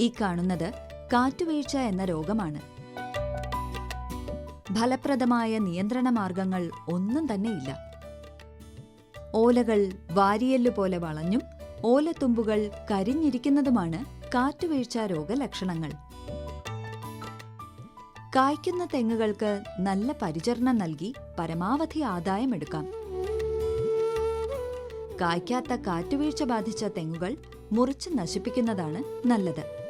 ഈ കാണുന്നത് കാറ്റുവീഴ്ച എന്ന രോഗമാണ്. ഫലപ്രദമായ നിയന്ത്രണ മാർഗങ്ങൾ ഒന്നും തന്നെയില്ല. ഓലകൾ വാരിയെല്ല് പോലെ വളഞ്ഞും ഓലത്തുമ്പുകൾ കരിഞ്ഞിരിക്കുന്നതുമാണ് കാറ്റുവീഴ്ച രോഗലക്ഷണങ്ങൾ. കായ്ക്കുന്ന തെങ്ങുകൾക്ക് നല്ല പരിചരണം നൽകി പരമാവധി ആദായമെടുക്കാം കായ്ക്കാത്ത കാറ്റുവീഴ്ച ബാധിച്ച തെങ്ങുകൾ മുറിച്ച് നശിപ്പിക്കുന്നതാണ് നല്ലത്.